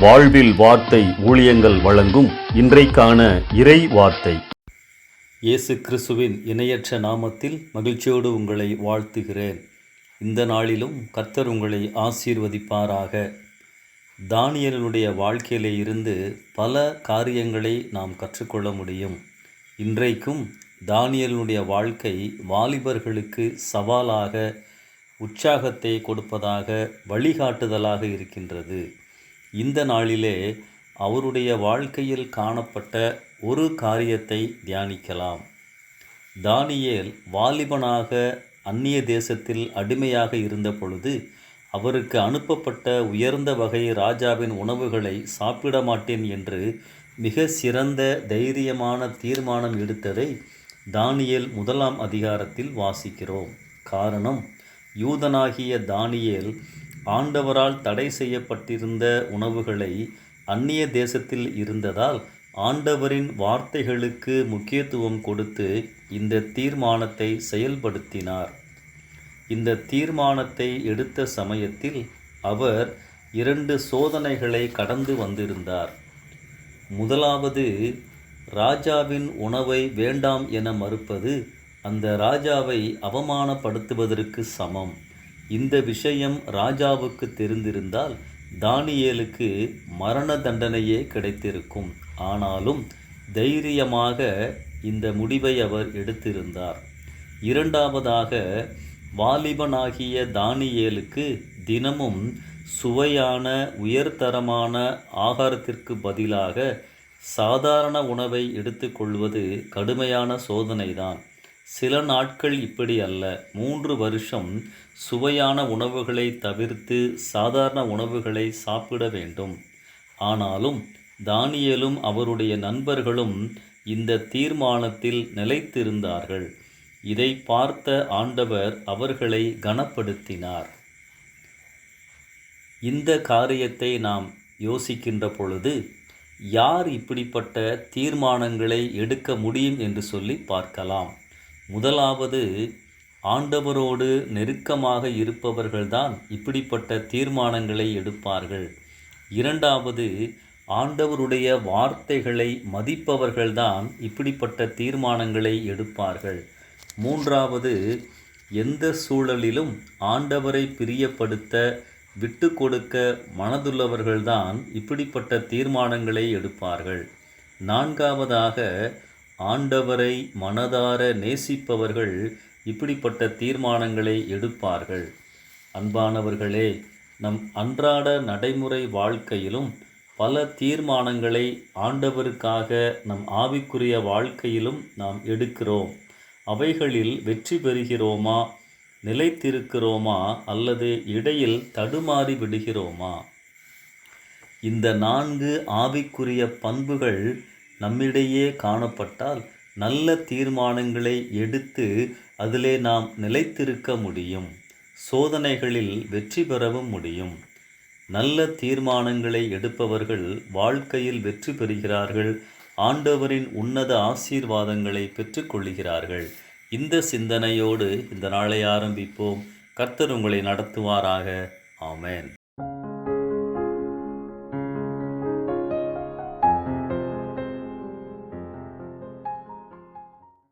வாழ்வில் வார்த்தை ஊழியங்கள் வழங்கும் இன்றைக்கான இறை வார்த்தை. இயேசு கிறிஸ்துவின் இணையற்ற நாமத்தில் மகிழ்ச்சியோடு உங்களை வாழ்த்துகிறேன். இந்த நாளிலும் கர்த்தர் உங்களை ஆசீர்வதிப்பாராக. தானியலினுடைய வாழ்க்கையிலே இருந்து பல காரியங்களை நாம் கற்றுக்கொள்ள முடியும். இன்றைக்கும் தானியலினுடைய வாழ்க்கை வாலிபர்களுக்கு சவாலாக உற்சாகத்தை கொடுப்பதாக வழிகாட்டுதலாக இருக்கின்றது. இந்த நாளிலே அவருடைய வாழ்க்கையில் காணப்பட்ட ஒரு காரியத்தை தியானிக்கலாம். தானியேல் வாலிபனாக அந்நிய தேசத்தில் அடிமையாக இருந்த பொழுது அவருக்கு அனுப்பப்பட்ட உயர்ந்த வகை ராஜாவின் உணவுகளை சாப்பிட மாட்டேன் என்று மிக சிறந்த தைரியமான தீர்மானம் எடுத்ததை தானியேல் முதலாம் அதிகாரத்தில் வாசிக்கிறோம். காரணம் யூதனாகிய தானியேல் ஆண்டவரால் தடை செய்யப்பட்டிருந்த உணவுகளை அந்நிய தேசத்தில் இருந்ததால் ஆண்டவரின் வார்த்தைகளுக்கு முக்கியத்துவம் கொடுத்து இந்த தீர்மானத்தை செயல்படுத்தினார். இந்த தீர்மானத்தை எடுத்த சமயத்தில் அவர் இரண்டு சோதனைகளை கடந்து வந்திருந்தார். முதலாவது ராஜாவின் உணவை வேண்டாம் என மறுப்பது அந்த ராஜாவை அவமானப்படுத்துவதற்கு சமம். இந்த விஷயம் ராஜாவுக்கு தெரிந்திருந்தால் தானியேலுக்கு மரண தண்டனையே கிடைத்திருக்கும். ஆனாலும் தைரியமாக இந்த முடிவை அவர் எடுத்திருந்தார். இரண்டாவதாக வாலிபனாகிய தானியேலுக்கு தினமும் சுவையான உயர்தரமான ஆகாரத்திற்கு பதிலாக சாதாரண உணவை எடுத்துக்கொள்வது கடுமையான சோதனைதான். சில நாட்கள் இப்படி அல்ல. மூன்று வருஷம் சுவையான உணவுகளை தவிர்த்து சாதாரண உணவுகளை சாப்பிட வேண்டும். ஆனாலும் தானியலும் அவருடைய நண்பர்களும் இந்த தீர்மானத்தில் நிலைத்திருந்தார்கள். இதை பார்த்த ஆண்டவர் அவர்களை கனப்படுத்தினார். இந்த காரியத்தை நாம் யோசிக்கின்ற பொழுது யார் இப்படிப்பட்ட தீர்மானங்களை எடுக்க முடியும் என்று சொல்லி பார்க்கலாம். முதலாவது ஆண்டவரோடு நெருக்கமாக இருப்பவர்கள்தான் இப்படிப்பட்ட தீர்மானங்களை எடுப்பார்கள். இரண்டாவது ஆண்டவருடைய வார்த்தைகளை மதிப்பவர்கள்தான் இப்படிப்பட்ட தீர்மானங்களை எடுப்பார்கள். மூன்றாவது எந்த சூழலிலும் ஆண்டவரை பிரியப்படுத்த விட்டு கொடுக்க மனதுள்ளவர்கள்தான் இப்படிப்பட்ட தீர்மானங்களை எடுப்பார்கள். நான்காவதாக ஆண்டவரை மனதார நேசிப்பவர்கள் இப்படிப்பட்ட தீர்மானங்களை எடுப்பார்கள். அன்பானவர்களே நம் அன்றாட நடைமுறை வாழ்க்கையிலும் பல தீர்மானங்களை ஆண்டவருக்காக நம் ஆவிக்குரிய வாழ்க்கையிலும் நாம் எடுக்கிறோம். அவைகளில் வெற்றி பெறுகிறோமா? நிலைத்திருக்கிறோமா? அல்லது இடையில் தடுமாறி விடுகிறோமா? இந்த நான்கு ஆவிக்குரிய பண்புகள் நம்மிடையே காணப்பட்டால் நல்ல தீர்மானங்களை எடுத்து அதிலே நாம் நிலைத்திருக்க முடியும். சோதனைகளில் வெற்றி பெறவும் முடியும். நல்ல தீர்மானங்களை எடுப்பவர்கள் வாழ்க்கையில் வெற்றி பெறுகிறார்கள். ஆண்டவரின் உன்னத ஆசீர்வாதங்களை பெற்றுக்கொள்கிறார்கள் இந்த சிந்தனையோடு இந்த நாளை ஆரம்பிப்போம். கர்த்தர் உங்களை நடத்துவாராக. ஆமேன்.